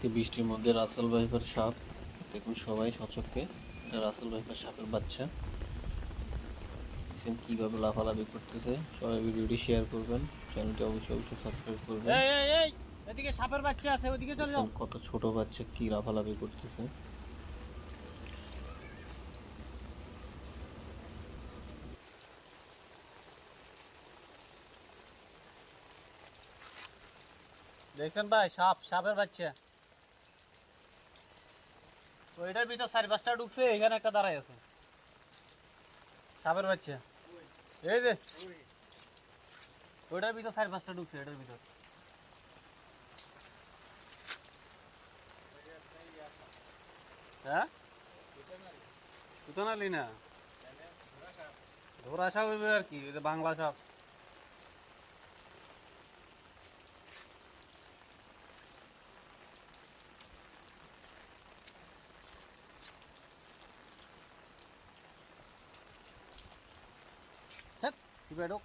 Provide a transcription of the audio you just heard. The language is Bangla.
আজকে বৃষ্টির মধ্যে রাসেল ভাইপার সাপ। দেখুন সবাই সচক্ষে। এটা রাসেল ভাইপার সাপের বাচ্চা। দেখছেন কীভাবে লাফালাফি করতেছে। সবাই ভিডিওটি শেয়ার করবেন। চ্যানেলটি অবশ্যই অবশ্যই সাবস্ক্রাইব করবেন। এদিকে সাপের বাচ্চা আছে ওদিকে চল যাও। কত ছোট বাচ্চা কি লাফালাফি করতেছে। দেখছেন ভাই সাপ সাপের বাচ্চা। ওইটার ভিতর চারি পাঁচটা ঢুকছে, এখানে একটা দাঁড়াই আছে। সাপের বাচ্চা। এই যে। ওইটার ভিতর চারি পাঁচটা ঢুকছে, এটার ভিতর। হ্যাঁ? সুতো নালি না। ধরা সাপ। আর কি বাংলা সাপ। হ্যাঁ কি বেডক